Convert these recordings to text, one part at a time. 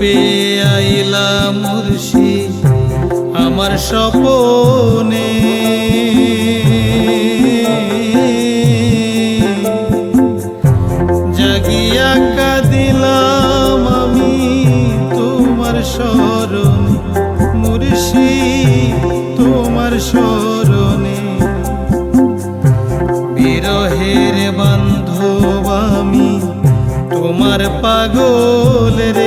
রূপে আইলা মুর্শি আমার স্বপনে? জাগিয়া কাঁদিলাম আমি তোমার স্মরণে মুর্শি তোমার স্মরণে। বিরহের বান্ধব আমি তোমার পাগলের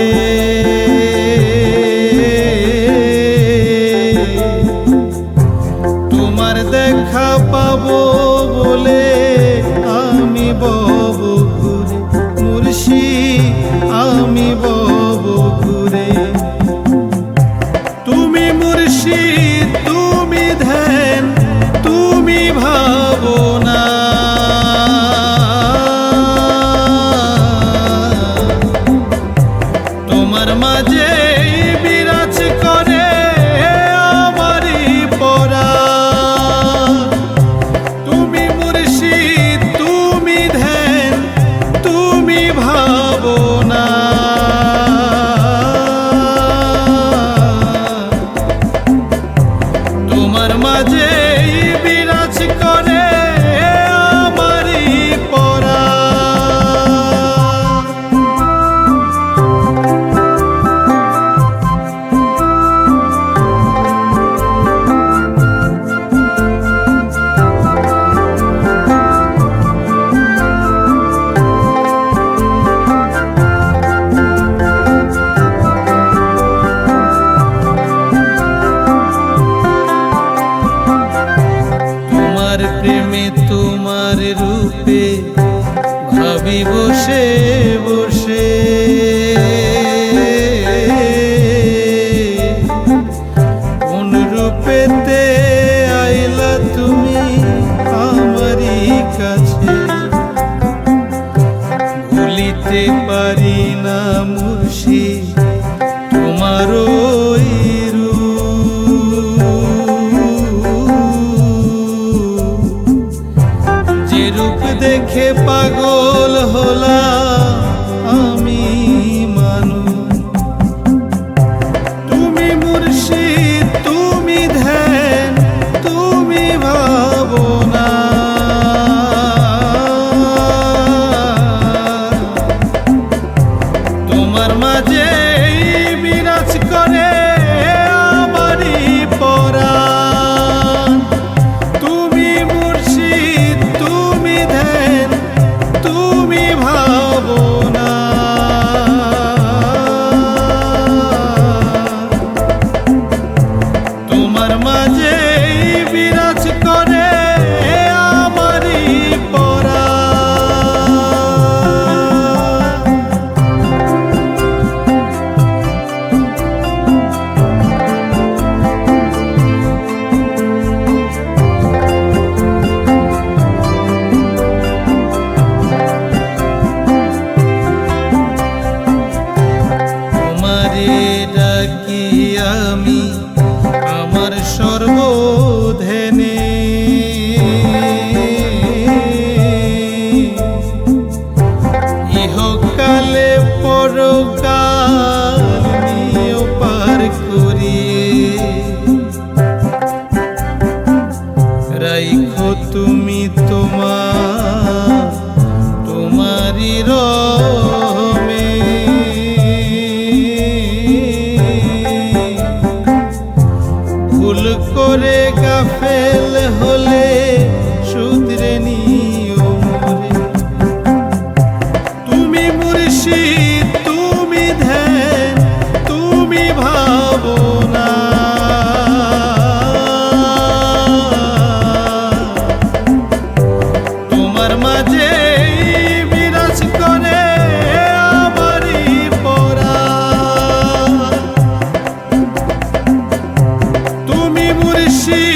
낮에 প্রেমে তোমার রূপে ভাবি বসে বসে। কোন আইলা তুমি আমারই কাছে। ভুলিতে পারি না মুর্শিদ দেখে পাগল তুমি মুর্শিদ